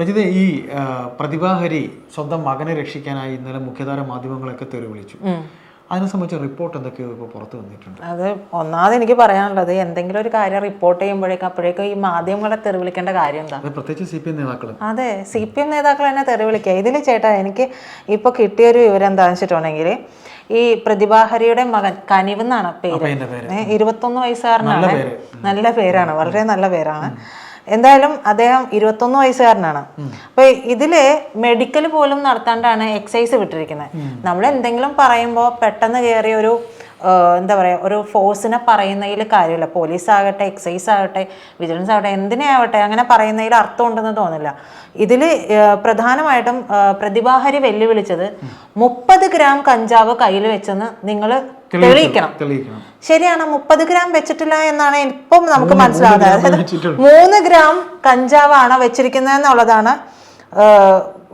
പ്രജിത ഈ പ്രതിഭാഹരി സ്വന്തം മകനെ രക്ഷിക്കാനായി ഇന്നലെ മുഖ്യധാര മാധ്യമങ്ങളൊക്കെ തെറി വിളിച്ചു. അതിനെ സംബന്ധിച്ച റിപ്പോർട്ട് എന്തൊക്കെയോ ഇപ്പോൾ പുറത്ത് വന്നിട്ടുണ്ട്. അത് ഒന്നാമത് എനിക്ക് പറയാനുള്ളത് എന്തെങ്കിലും ഒരു കാര്യം റിപ്പോർട്ട് ചെയ്യുമ്പോഴേക്കും അപ്പോഴേക്കും ഈ മാധ്യമങ്ങളെ തെറി വിളിക്കേണ്ട കാര്യം എന്താ? പ്രത്യേകിച്ച് സി പി എം നേതാക്കൾ അതെ സി പി എം നേതാക്കൾ തന്നെ തെറി വിളിക്കുക. ഇതിൽ ചേട്ടാ എനിക്ക് ഇപ്പോൾ കിട്ടിയൊരു വിവരം എന്താണെന്ന് വെച്ചിട്ടുണ്ടെങ്കിൽ ഈ പ്രതിഭാഹരിയുടെ മകൻ കനിവ് എന്നാണ് പേര്. ഇരുപത്തൊന്ന് വയസ്സുകാരനാണ്. നല്ല പേരാണ് വളരെ നല്ല പേരാണ്. എന്തായാലും അദ്ദേഹം ഇരുപത്തൊന്ന് വയസ്സുകാരനാണ്. അപ്പൊ ഇതിൽ മെഡിക്കൽ പോലും നടത്താണ്ടാണ് എക്സസൈസ് വിട്ടിരിക്കുന്നത് നമ്മൾ എന്തെങ്കിലും പറയുമ്പോൾ പെട്ടെന്ന് കയറിയ ഒരു എന്താ പറയുക ഒരു ഫോഴ്സിനെ പറയുന്നതിൽ കാര്യമില്ല. പോലീസ് ആകട്ടെ എക്സൈസ് ആകട്ടെ വിജിലൻസ് ആകട്ടെ എന്തിനെ ആവട്ടെ അങ്ങനെ പറയുന്നതിൽ അർത്ഥമുണ്ടെന്ന് തോന്നില്ല. ഇതിൽ പ്രധാനമായിട്ടും പ്രതിഭാഹരി വെല്ലുവിളിച്ചത് മുപ്പത് ഗ്രാം കഞ്ചാവ് കയ്യിൽ വെച്ചെന്ന് നിങ്ങൾ തെളിയിക്കണം. ശരിയാണ് മുപ്പത് ഗ്രാം വെച്ചിട്ടില്ല എന്നാണ് ഇപ്പം നമുക്ക് മനസ്സിലാവുന്നത് അതായത്. മൂന്ന് ഗ്രാം കഞ്ചാവാണ് വെച്ചിരിക്കുന്നത് എന്നുള്ളതാണ്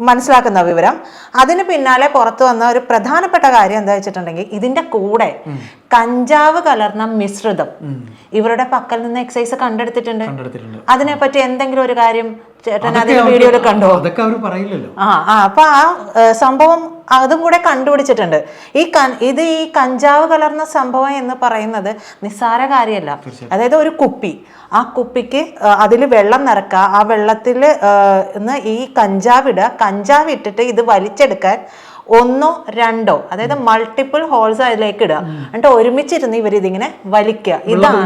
മനസ്സിലാക്കുന്ന വിവരം. അതിന് പിന്നാലെ പുറത്തു വന്ന ഒരു പ്രധാനപ്പെട്ട കാര്യം എന്താ വെച്ചിട്ടുണ്ടെങ്കിൽ ഇതിന്റെ കൂടെ കഞ്ചാവ് കലർന്ന മിശ്രിതം ഇവരുടെ പക്കൽ നിന്ന് എക്സൈസ് കണ്ടെടുത്തിട്ടുണ്ട്. അതിനെപ്പറ്റി എന്തെങ്കിലും ഒരു കാര്യം ചേട്ടൻ അതിന്റെ വീഡിയോ വീഡിയോയിൽ കണ്ടോ? അതൊക്കെ അവർ പറയില്ലല്ലോ. ആ ആ അപ്പൊ ആ സംഭവം അതും കൂടെ കണ്ടുപിടിച്ചിട്ടുണ്ട്. ഈ ഇത് ഈ കഞ്ചാവ് കലർന്ന സംഭവം എന്ന് പറയുന്നത് നിസ്സാര കാര്യമല്ല. അതായത് ഒരു കുപ്പി. ആ കുപ്പിക്ക് അതിൽ വെള്ളം നിറക്കുക. ആ വെള്ളത്തിൽ ഈ കഞ്ചാവ് ഇടുക. കഞ്ചാവ് ഇട്ടിട്ട് ഇത് വലിച്ചെടുക്കാൻ ഒന്നോ രണ്ടോ അതായത് മൾട്ടിപ്പിൾ ഹോൾസ് അതിലേക്ക് ഇടുക. എന്നിട്ട് ഒരുമിച്ചിരുന്ന് ഇവർ ഇതിങ്ങനെ വലിക്കുക ഇതാണ്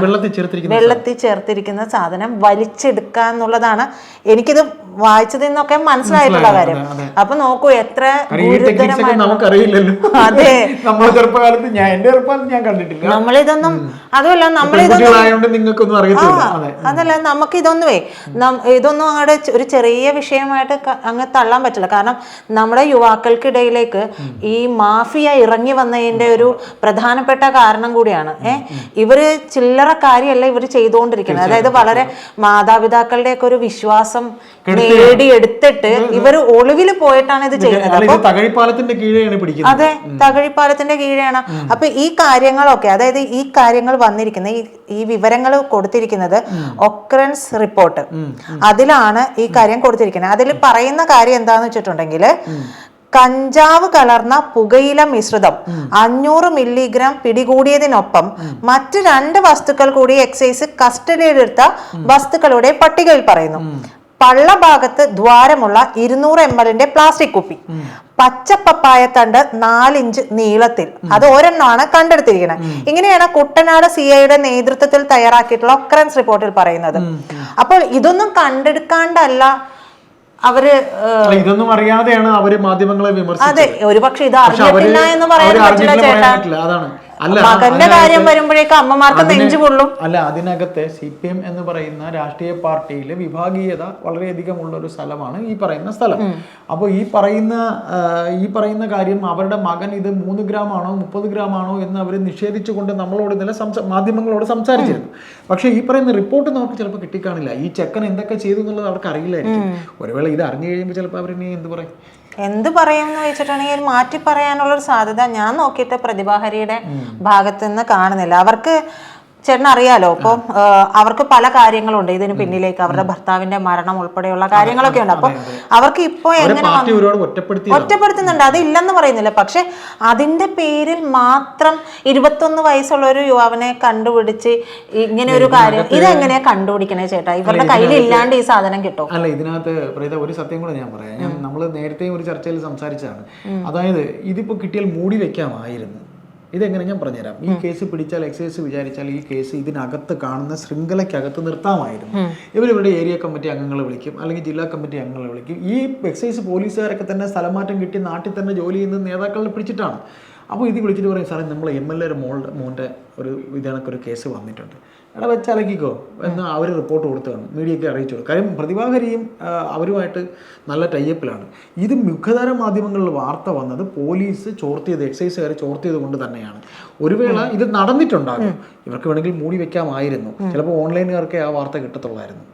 വെള്ളത്തിൽ ചേർത്തിരിക്കുന്ന സാധനം വലിച്ചെടുക്കുക എന്നുള്ളതാണ് എനിക്കിത് വായിച്ചതിൽ നിന്നൊക്കെ മനസ്സിലായിട്ടുള്ള കാര്യം. അപ്പൊ നോക്കൂ എത്ര അതെ. ചെറുപ്പകാലത്ത് ഞാൻ എന്റെ ചെറുപ്പകാലത്ത് ഞാൻ കണ്ടിട്ടില്ല. നമ്മളിതൊന്നും അതുമല്ല നമ്മളിതൊന്നും അതല്ല നമുക്ക് ഇതൊന്നുമേ ഇതൊന്നും അങ്ങോട്ട് ഒരു ചെറിയ വിഷയമായിട്ട് അങ്ങ് തള്ളാൻ പറ്റില്ല. കാരണം നമ്മുടെ യുവാക്കൾക്കിടയിലേക്ക് ഈ മാഫിയ ഇറങ്ങി വന്നതിന്റെ ഒരു പ്രധാനപ്പെട്ട കാരണം കൂടിയാണ്. ഏർ ഇവർ ചില്ലറ കാര്യമല്ല ഇവർ ചെയ്തുകൊണ്ടിരിക്കുന്നത്. അതായത് വളരെ മാതാപിതാക്കളുടെ ഒക്കെ ഒരു വിശ്വാസം നേടിയെടുത്തിട്ട് ഇവർ ഒളിവിൽ പോയിട്ടാണ് ഇത് ചെയ്യുന്നത്. തകഴിപ്പാലത്തിന്റെ കീഴെയാണ് പിടിക്കുന്നത്. അതെ തകഴിപ്പാലത്തിന്റെ കീഴെയാണ്. അപ്പൊ ഈ കാര്യങ്ങളൊക്കെ അതായത് ഈ കാര്യങ്ങൾ വന്നിരിക്കുന്ന ഈ വിവരങ്ങൾ കൊടുത്തിരിക്കുന്നത് ഒക്രൻസ് റിപ്പോർട്ട്. അതിലാണ് ഈ കാര്യം കൊടുത്തിരിക്കുന്നത്. അതിൽ പറയുന്ന കാര്യം എന്താന്ന് വെച്ചിട്ടുണ്ടെങ്കിൽ കഞ്ചാവ് കലർന്ന പുകയില മിശ്രിതം അഞ്ഞൂറ് മില്ലിഗ്രാം പിടികൂടിയതിനൊപ്പം മറ്റ് രണ്ട് വസ്തുക്കൾ കൂടി എക്സൈസ് കസ്റ്റഡിയിലെടുത്ത വസ്തുക്കളുടെ പട്ടികയിൽ പറയുന്നു. പള്ളഭാഗത്ത് ദ്വാരമുള്ള ഇരുന്നൂറ് എം എല്ലിന്റെ പ്ലാസ്റ്റിക് കുപ്പി. പച്ച പപ്പായ തണ്ട് നാലിഞ്ച് നീളത്തിൽ. അത് ഒരെണ്ണമാണ് കണ്ടെടുത്തിരിക്കുന്നത് ഇങ്ങനെയാണ് കുട്ടനാട് സി ഐയുടെ നേതൃത്വത്തിൽ തയ്യാറാക്കിയിട്ടുള്ള ഒക്രൻസ് റിപ്പോർട്ടിൽ പറയുന്നത്. അപ്പോൾ ഇതൊന്നും കണ്ടെടുക്കാണ്ടല്ല അവർ ഇതൊന്നും അറിയാതെയാണ് അവർ മാധ്യമങ്ങളെ വിമർശിച്ചത്. അതെ ഒരുപക്ഷെ ഇത് അറിഞ്ഞിട്ടില്ല എന്ന് പറയാൻ പറ്റില്ല ചേട്ടാ. മകന്റെ കാര്യം വരുമ്പോഴേക്കും അമ്മമാർക്ക് നെഞ്ചു കൊള്ളും അല്ല അതിനകത്ത് സി പി എം എന്ന് പറയുന്ന രാഷ്ട്രീയ പാർട്ടിയിലെ വിഭാഗീയത വളരെയധികം ഉള്ള ഒരു സ്ഥലമാണ് ഈ പറയുന്ന സ്ഥലം. അപ്പോൾ ഈ പറയുന്ന ഈ പറയുന്ന കാര്യം അവരുടെ മകൻ ഇത് മൂന്ന് ഗ്രാം ആണോ മുപ്പത് ഗ്രാം ആണോ എന്ന് അവർ നിഷേധിച്ചുകൊണ്ട് നമ്മളോട് ഇന്നലെ മാധ്യമങ്ങളോട് സംസാരിച്ചിരുന്നു. പക്ഷേ ഈ പറയുന്ന റിപ്പോർട്ട് നമുക്ക് ചിലപ്പോൾ കിട്ടിക്കാണില്ല. ഈ ചെക്കൻ എന്തൊക്കെ ചെയ്തു എന്നുള്ളത് അവർക്ക് അറിയില്ലായിരിക്കും. ഒരുവേള ഇത് അറിഞ്ഞു കഴിയുമ്പോൾ ചിലപ്പോൾ അവരിനി എന്ത് പറയും? എന്ത് പറയുമെന്ന് വെച്ചിട്ടുണ്ടെങ്കിൽ മാറ്റി പറയാനുള്ള സാധ്യത ഞാൻ നോക്കിയിട്ട് പ്രതിഭാഹരിയുടെ ഭാഗത്ത് നിന്ന് കാണുന്നില്ല. അവർക്ക് ചേട്ടൻ അറിയാലോ അപ്പൊ അവർക്ക് പല കാര്യങ്ങളുണ്ട്. ഇതിന് പിന്നിലേക്ക് അവരുടെ ഭർത്താവിന്റെ മരണം ഉൾപ്പെടെയുള്ള കാര്യങ്ങളൊക്കെ ഉണ്ട്. അപ്പൊ അവർക്ക് ഇപ്പോൾ എങ്ങനെ ഒറ്റപ്പെടുത്തുന്നുണ്ട്. അത് ഇല്ലെന്ന് പറയുന്നില്ല. പക്ഷെ അതിന്റെ പേരിൽ മാത്രം ഇരുപത്തൊന്ന് വയസ്സുള്ള ഒരു യുവാവിനെ കണ്ടുപിടിച്ച് ഇങ്ങനെ ഒരു കാര്യം ഇതെങ്ങനെയാ കണ്ടുപിടിക്കണേ ചേട്ടാ? ഇവരുടെ കയ്യിൽ ഇല്ലാണ്ട് ഈ സാധനം കിട്ടും. അല്ല ഇതിനകത്ത് ഒരു സത്യം കൂടെ ഞാൻ പറയാം. നമ്മൾ നേരത്തെ ഒരു ചർച്ചയിൽ സംസാരിച്ചതാണ്. അതായത് ഇതിപ്പോ കിട്ടിയാൽ മൂടി വെക്കാമായിരുന്നു. ഇതെങ്ങനെ ഞാൻ പറഞ്ഞുതരാം. ഈ കേസ് പിടിച്ചാൽ എക്സൈസ് വിചാരിച്ചാൽ ഈ കേസ് ഇതിനകത്ത് കാണുന്ന ശൃംഖലയ്ക്കകത്ത് നിർത്താമായിരുന്നു. ഇവരിവരുടെ ഏരിയ കമ്മിറ്റി അംഗങ്ങളെ വിളിക്കും അല്ലെങ്കിൽ ജില്ലാ കമ്മിറ്റി അംഗങ്ങളെ വിളിക്കും. ഈ എക്സൈസ് പോലീസുകാരൊക്കെ തന്നെ സ്ഥലമാറ്റം കിട്ടി നാട്ടിൽ തന്നെ ജോലി ചെയ്യുന്ന നേതാക്കളെ പിടിച്ചിട്ടാണ്. അപ്പോൾ ഇത് വിളിച്ചിട്ട് പറയും സാറേ നമ്മൾ എം എൽ എ മോളുടെ മോന്റെ ഒരു ഇതണക്കൊരു കേസ് വന്നിട്ടുണ്ട്. എടാ വെച്ചലക്കിക്കോ എന്ന് അവർ റിപ്പോർട്ട് കൊടുത്തതാണ്. മീഡിയയ്ക്ക് അറിയിച്ചു. കാര്യം പ്രതിഭാകരിയും അവരുമായിട്ട് നല്ല ടൈപ്പിലാണ് ഇത് മുഖ്യധാര മാധ്യമങ്ങളിൽ വാർത്ത വന്നത് പോലീസ് ചോർത്തിയത് എക്സൈസുകാർ ചോർത്തിയത് കൊണ്ട് തന്നെയാണ്. ഒരു വേള ഇത് നടന്നിട്ടുണ്ടാകും. ഇവർക്ക് വേണമെങ്കിൽ മൂടി വെക്കാമായിരുന്നു. ചിലപ്പോൾ ഓൺലൈനുകാർക്കേ ആ വാർത്ത കിട്ടത്തുള്ളായിരുന്നു.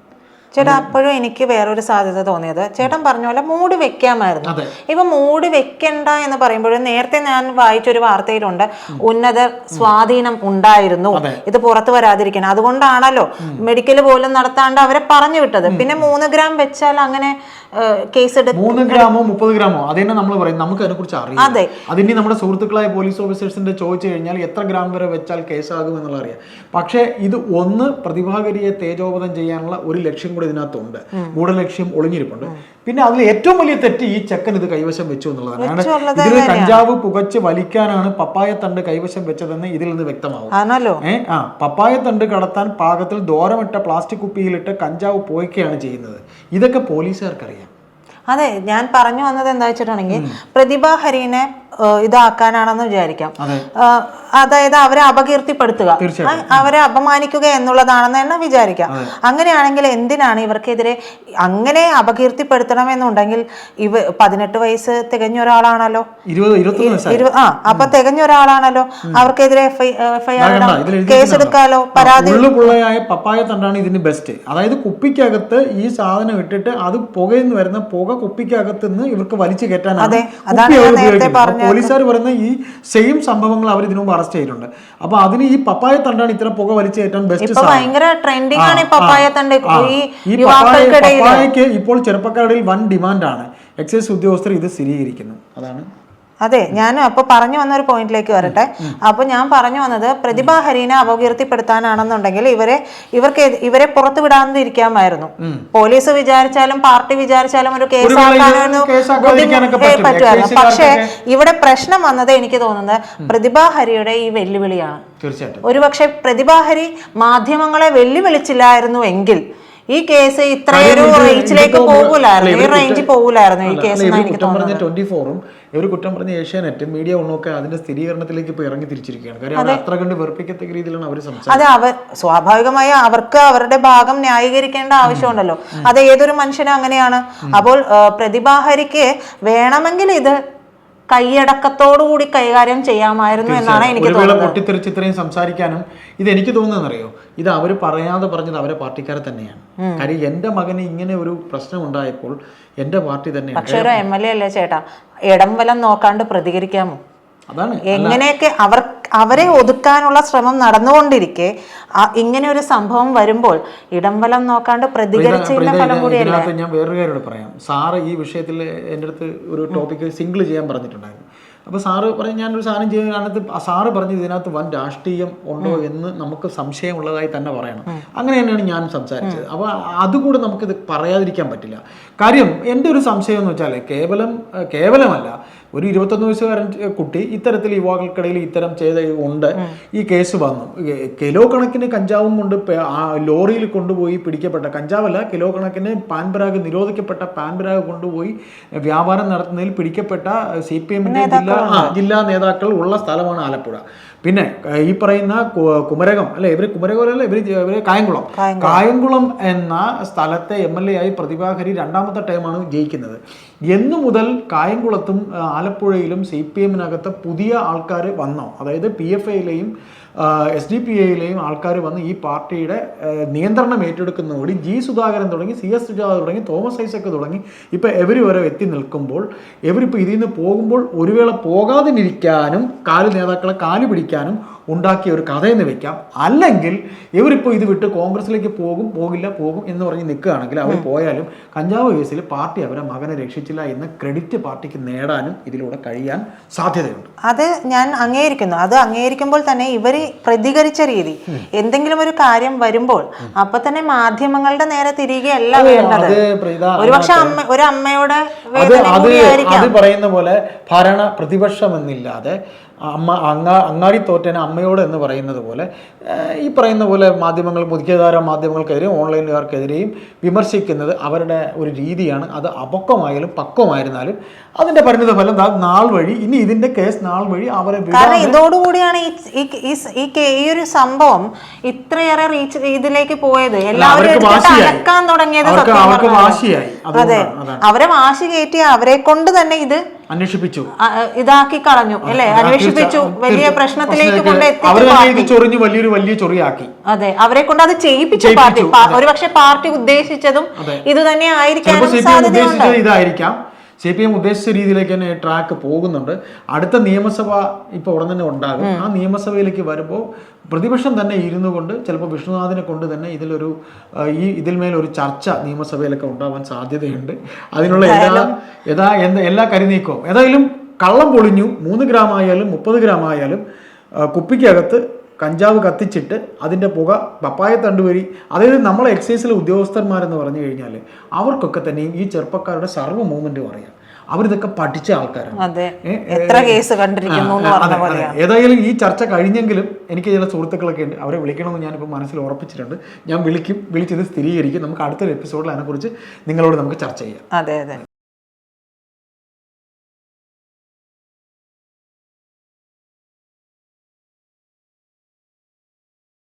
ചേട്ടാ അപ്പോഴും എനിക്ക് വേറൊരു സാധ്യത തോന്നിയത്. ചേട്ടൻ പറഞ്ഞ പോലെ മൂടി വെക്കാമായിരുന്നു. ഇപ്പൊ മൂടി വെക്കണ്ട എന്ന് പറയുമ്പോഴും നേരത്തെ ഞാൻ വായിച്ചൊരു വാർത്തയിലുണ്ട്. ഉന്നത സ്വാധീനം ഉണ്ടായിരുന്നു. ഇത് പുറത്തു വരാതിരിക്കണം. അതുകൊണ്ടാണല്ലോ മെഡിക്കൽ പോലും നടത്താണ്ട് അവരെ പറഞ്ഞു വിട്ടത്. പിന്നെ മൂന്ന് ഗ്രാം വെച്ചാൽ അങ്ങനെ കേസ് മൂന്ന് ഗ്രാമോ മുപ്പത് ഗ്രാമോ? അത് തന്നെ നമ്മൾ പറയും. നമുക്ക് അതിനെ കുറിച്ച് അറിയാം. അതെ. അതിന് നമ്മുടെ സുഹൃത്തുക്കളായ പോലീസ് ഓഫീസേഴ്സിന്റെ ചോദിച്ചു കഴിഞ്ഞാൽ എത്ര ഗ്രാം വരെ വെച്ചാൽ കേസാകും എന്നുള്ള അറിയാം. പക്ഷേ ഇത് ഒന്ന് പ്രതിഭാഗരിയെ തേജോപതം ചെയ്യാനുള്ള ഒരു ലക്ഷ്യം കൂടി ഇതിനകത്തുണ്ട്. ഗൂഢലക്ഷ്യം ഒളിഞ്ഞിരിപ്പുണ്ട്. പിന്നെ അതിൽ ഏറ്റവും വലിയ തെറ്റ് ഈ ചെക്കൻ ഇത് കൈവശം വെച്ചു എന്നുള്ളതാണ്. ഇതിൽ കഞ്ചാവ് പുകച്ച് വലിക്കാനാണ് പപ്പായ തണ്ട് കൈവശം വെച്ചതെന്ന് ഇതിൽ നിന്ന് വ്യക്തമാവും. ഏഹ് ആ പപ്പായ തണ്ട് കടത്താൻ പാകത്തിൽ ദോരമിട്ട പ്ലാസ്റ്റിക് കുപ്പിയിലിട്ട് കഞ്ചാവ് പോയിക്കുകയാണ് ചെയ്യുന്നത്. ഇതൊക്കെ പോലീസുകാർക്കറിയാം. അതെ ഞാൻ പറഞ്ഞു വന്നത് എന്താ വെച്ചിട്ടുണ്ടെങ്കിൽ പ്രതിഭ ഹരീനെ ഇതാക്കാനാണെന്ന് വിചാരിക്കാം. അതായത് അവരെ അപകീർത്തിപ്പെടുത്തുക. അവരെ അപമാനിക്കുക എന്നുള്ളതാണെന്ന് തന്നെ വിചാരിക്കാം. അങ്ങനെയാണെങ്കിൽ എന്തിനാണ് ഇവർക്കെതിരെ അങ്ങനെ അപകീർത്തിപ്പെടുത്തണമെന്നുണ്ടെങ്കിൽ ഇവ പതിനെട്ട് വയസ്സ് തികഞ്ഞ ഒരാളാണല്ലോ. ആ അപ്പൊ തികഞ്ഞ ഒരാളാണല്ലോ. അവർക്കെതിരെ എഫ്ഐആർ കണ്ട, ഇടാം ഇതിൽ എഴുതി കേസ് എടുക്കാലോ പരാതി പപ്പായ തണ്ടാണ് ഇതിന് ബെസ്റ്റ് അതായത് കുപ്പിക്കകത്ത് ഈ സാധനം ഇട്ടിട്ട് അത് പുകയിൽ വരുന്ന പുക കുപ്പിക്കകത്ത് നിന്ന് ഇവർക്ക് വലിച്ചു കയറ്റാൻ അതെ, അതാണ് ഞാൻ നേരത്തെ ഉപയോഗിക്കുന്നത്. പോലീസുകാർ പറയുന്ന ഈ സെയിം സംഭവങ്ങൾ അവർ ഇതിനു മുമ്പ് അറസ്റ്റ് ചെയ്തിട്ടുണ്ട്. അപ്പൊ അതിന് ഈ പപ്പായ തണ്ടാണ് ഇത്ര പുക വലിച്ചു കയറ്റാൻ ബെസ്റ്റ് ഭയങ്കര ട്രെൻഡിങ് ആണ് ഈ പപ്പായ തണ്ട്. ഈ ഈ പപ്പായ പപ്പായക്ക് ഇപ്പോൾ ചെറുപ്പക്കാരുടെ വൻ ഡിമാൻഡാണ് എക്സൈസ് ഉദ്യോഗസ്ഥർ ഇത് സ്ഥിരീകരിക്കുന്നു. അതാണ് അതെ ഞാൻ അപ്പൊ പറഞ്ഞു വന്ന ഒരു പോയിന്റിലേക്ക് വരട്ടെ. അപ്പൊ ഞാൻ പറഞ്ഞു വന്നത് പ്രതിഭ ഹരീനെ അപകീർത്തിപ്പെടുത്താനാണെന്നുണ്ടെങ്കിൽ ഇവരെ ഇവർക്ക് ഇവരെ പുറത്തു വിടാതിരിക്കാമായിരുന്നു. പോലീസ് വിചാരിച്ചാലും പാർട്ടി വിചാരിച്ചാലും ഒരു കേസ്. പറ്റുമായിരുന്നു പക്ഷേ ഇവിടെ പ്രശ്നം വന്നത് എനിക്ക് തോന്നുന്നത് പ്രതിഭ ഹരിയുടെ ഈ വെല്ലുവിളിയാണ്. തീർച്ചയായിട്ടും. ഒരുപക്ഷെ പ്രതിഭാഹരി മാധ്യമങ്ങളെ വെല്ലുവിളിച്ചില്ലായിരുന്നു എങ്കിൽ ഈ കേസ് ഇത്രയൊരു റേഞ്ചിലേക്ക് പോകൂലായിരുന്നു. ഈ റേഞ്ചിൽ പോകൂലായിരുന്നു ഈ കേസ് എനിക്ക് തോന്നുന്നത്. ഇവർ കുറ്റം പറഞ്ഞ ഏഷ്യാനെറ്റ് മീഡിയ ഒന്നൊക്കെ അതിന്റെ സ്ഥിരീകരണത്തിലേക്ക് ഇപ്പൊ ഇറങ്ങി തിരിച്ചിരിക്കുകയാണ്. കാര്യം അത്. അത്ര കണ്ട് വെറുപ്പിക്കത്തക്ക രീതിയിലാണ് അവർ സംസാരിക്കുന്നത്. അതെ അവർ സ്വാഭാവികമായി അവർക്ക് അവരുടെ ഭാഗം ന്യായീകരിക്കേണ്ട ആവശ്യമുണ്ടല്ലോ. അത് ഏതൊരു മനുഷ്യനും അങ്ങനെയാണ്. അപ്പോൾ പ്രതിഭാഹരിക്ക് വേണമെങ്കിൽ ഇത് കൈയടക്കത്തോടുകൂടി കൈകാര്യം ചെയ്യാമായിരുന്നു എന്നാണ് എനിക്ക് തോന്നുന്നത്. പൊട്ടിത്തെറിച്ച് ഇത്രയും സംസാരിക്കാനും ഇത് എനിക്ക് തോന്നുന്നതെന്നറിയോ? ഇത് അവർ പറയാതെ പറഞ്ഞത് അവരെ പാർട്ടിക്കാരെ തന്നെയാണ്. കാര്യം എന്റെ മകന് ഇങ്ങനെ ഒരു പ്രശ്നം ഉണ്ടായപ്പോൾ എന്റെ പാർട്ടി തന്നെ പക്ഷെ ഒരു എം എൽ എ അല്ലേ ചേട്ടാ? ഇടം വലം നോക്കാണ്ട് പ്രതികരിക്കാമോ? അതാണ്. എങ്ങനെയൊക്കെ അവർ അവരെ ഒതുക്കാനുള്ള ശ്രമം നടന്നുകൊണ്ടിരിക്കെ. ഇങ്ങനെ ഒരു സംഭവം വരുമ്പോൾ ഇടംവലം നോക്കാണ്ട് പ്രതികരിച്ചതിന്റെ പ്രീത, ഫലം കൂടിയല്ല? ഞാൻ വേറൊരു കാര്യം പറയാം. സാറ് ഈ വിഷയത്തിൽ എന്റെ അടുത്ത് ഒരു ടോപ്പിക് സിംഗിൾ ചെയ്യാൻ പറഞ്ഞിട്ടുണ്ടായിരുന്നു. അപ്പോൾ സാറ് പറഞ്ഞു ഞാനൊരു സാധനം ചെയ്യുന്നതിനകത്ത് ആ സാറ് പറഞ്ഞ് ഇതിനകത്ത് വൻ രാഷ്ട്രീയം ഉണ്ടോ എന്ന് നമുക്ക് സംശയമുള്ളതായി തന്നെ പറയണം. അങ്ങനെ തന്നെയാണ് ഞാൻ സംസാരിച്ചത്. അപ്പോൾ അതുകൂടെ നമുക്കിത് പറയാതിരിക്കാൻ പറ്റില്ല. കാര്യം എന്റെ ഒരു സംശയം എന്ന് വെച്ചാൽ കേവലം കേവലമല്ല ഒരു ഇരുപത്തൊന്ന് വയസ്സുകാരൻ കുട്ടി ഇത്തരത്തിൽ യുവാക്കൾക്കിടയിൽ ഇത്തരം ചെയ്ത കൊണ്ട് ഈ കേസ് വന്നു. കിലോ കണക്കിന് കഞ്ചാവും കൊണ്ട് ലോറിയിൽ കൊണ്ടുപോയി പിടിക്കപ്പെട്ട കഞ്ചാവല്ല കിലോ കണക്കിന് പാൻപരാഗ് നിരോധിക്കപ്പെട്ട പാൻപരാഗ് കൊണ്ടുപോയി വ്യാപാരം നടത്തുന്നതിൽ പിടിക്കപ്പെട്ട സി പി എമ്മിന്റെ ജില്ലാ ജില്ലാ നേതാക്കൾ ഉള്ള സ്ഥലമാണ് ആലപ്പുഴ. പിന്നെ ഈ പറയുന്ന കുമരകം അല്ലെ ഇവർ കുമരകം അല്ല ഇവർ ഇവർ കായംകുളം. കായംകുളം. എന്ന സ്ഥലത്തെ എം എൽ എ ആയി പ്രതിഭാഹരി രണ്ടാമത്തെ ടൈമാണ് ജയിക്കുന്നത്. എന്നു മുതൽ കായംകുളത്തും ആലപ്പുഴയിലും സി പി എമ്മിനകത്ത് പുതിയ ആൾക്കാർ വന്നോ? അതായത് പി എഫ് ഐയിലെയും എസ് ഡി പി ഐയിലെയും ആൾക്കാർ വന്ന് ഈ പാർട്ടിയുടെ നിയന്ത്രണം ഏറ്റെടുക്കുന്നതോടി ജി സുധാകരൻ തുടങ്ങി സി എസ് സുജാത തുടങ്ങി തോമസ് ഐസക് തുടങ്ങി ഇപ്പം എവർ വരെ എത്തി നിൽക്കുമ്പോൾ എവരിപ്പോൾ ഇതിൽ നിന്ന് പോകുമ്പോൾ ഒരു വേള പോകാതിരിക്കാനും കാൽ നേതാക്കളെ കാൽ പിടിക്കാനും ഉണ്ടാക്കിയ ഒരു കഥയെന്ന് വെക്കാം. അല്ലെങ്കിൽ ഇവരിപ്പോൾ ഇത് വിട്ട് കോൺഗ്രസിലേക്ക് പോകും പോകില്ല പോകും എന്ന് പറഞ്ഞ് നിൽക്കുകയാണെങ്കിൽ അവർ പോയാലും കഞ്ചാവ് കേസിൽ പാർട്ടി അവരെ മകനെ രക്ഷിച്ചില്ല എന്ന ക്രെഡിറ്റ് പാർട്ടിക്ക് നേടാനും ഇതിലൂടെ കഴിയാൻ സാധ്യതയുണ്ട്. അത് ഞാൻ അംഗീകരിക്കുന്നു. അത് അംഗീകരിക്കുമ്പോൾ തന്നെ ഇവർ പ്രതികരിച്ച രീതി. എന്തെങ്കിലും ഒരു കാര്യം വരുമ്പോൾ അപ്പൊ തന്നെ മാധ്യമങ്ങളുടെ നേരെ തിരികെയല്ല വേണ്ടത്. അത് പ്രീത ഒരുപക്ഷെ അമ്മ ഒരു അമ്മയുടെ അത് പറയുന്ന പോലെ ഭരണ പ്രതിപക്ഷമെന്നില്ലാതെ അമ്മ അങ്ങാ അങ്ങാടി തോറ്റേനെ അമ്മയോട് എന്ന് പറയുന്നത് പോലെ ഈ പറയുന്ന പോലെ മാധ്യമങ്ങൾ മുഖ്യധാര മാധ്യമങ്ങൾക്കെതിരെയും ഓൺലൈനുകാർക്കെതിരെയും വിമർശിക്കുന്നത് അവരുടെ ഒരു രീതിയാണ്. അത് അപക്വമായാലും പക്വമായിരുന്നാലും അതിന്റെ പരിണിത ഫലം നാൾ വഴി ഇനി ഇതിന്റെ കേസ് നാൾ വഴി അവരെ കാരണം ഇതോടുകൂടിയാണ് ഈ ഒരു സംഭവം ഇത്രയേറെ റീച്ച് ഇതിലേക്ക് പോയത്. എല്ലാവരും വാശിയായി. തുടങ്ങിയത് അവരെ വാശി കയറ്റി അവരെ കൊണ്ട് തന്നെ ഇത് അന്വേഷിപ്പിച്ചു. ഇതാക്കി കളഞ്ഞു അല്ലെ? അന്വേഷിപ്പിച്ചു വലിയ പ്രശ്നത്തിലേക്ക് കൊണ്ട് വലിയൊരു വലിയ ചൊറിയാക്കി. അതെ അവരെ കൊണ്ട് അത് ചെയ്യിപ്പിച്ചു പാർട്ടി ഒരുപക്ഷെ പാർട്ടി ഉദ്ദേശിച്ചതും ഇത് തന്നെ സാധ്യതയുണ്ട്. ഇതായിരിക്കാം. സി പി എം ഉദ്ദേശിച്ച രീതിയിലേക്ക് തന്നെ ട്രാക്ക് പോകുന്നുണ്ട്. അടുത്ത നിയമസഭ ഇപ്പോൾ ഉടൻ തന്നെ ഉണ്ടാകും. ആ നിയമസഭയിലേക്ക് വരുമ്പോൾ പ്രതിപക്ഷം തന്നെ ഇരുന്നു കൊണ്ട് ചിലപ്പോൾ വിഷ്ണുനാഥിനെ കൊണ്ട് തന്നെ ഇതിലൊരു ഈ ഇതിന്മേൽ ഒരു ചർച്ച നിയമസഭയിലൊക്കെ ഉണ്ടാവാൻ സാധ്യതയുണ്ട്. അതിനുള്ള എല്ലാ യഥാ എന്താ എല്ലാ കരുനീക്കവും. ഏതായാലും കള്ളം പൊളിഞ്ഞു. മൂന്ന് ഗ്രാം ആയാലും മുപ്പത് ഗ്രാം ആയാലും കുപ്പിക്കകത്ത് കഞ്ചാവ് കത്തിച്ചിട്ട് അതിന്റെ പുക പപ്പായ തണ്ട് വരി അതായത് നമ്മളെ എക്സൈസിലെ ഉദ്യോഗസ്ഥന്മാരെന്ന് പറഞ്ഞു കഴിഞ്ഞാൽ അവർക്കൊക്കെ തന്നെയും ഈ ചെറുപ്പക്കാരുടെ സർവ മൂവ്മെന്റും അറിയാം അവരിതൊക്കെ പഠിച്ച ആൾക്കാരാണ്. ഏതായാലും ഈ ചർച്ച കഴിഞ്ഞെങ്കിലും എനിക്ക് ചില സുഹൃത്തുക്കളൊക്കെ ഉണ്ട് അവരെ വിളിക്കണമെന്ന് ഞാനിപ്പോൾ മനസ്സിൽ ഉറപ്പിച്ചിട്ടുണ്ട്. ഞാൻ വിളിക്കും വിളിച്ചത് സ്ഥിരീകരിക്കും. നമുക്ക് അടുത്തൊരു എപ്പിസോഡിൽ അതിനെക്കുറിച്ച് നിങ്ങളോട് നമുക്ക് ചർച്ച ചെയ്യാം. അതെ അതെ.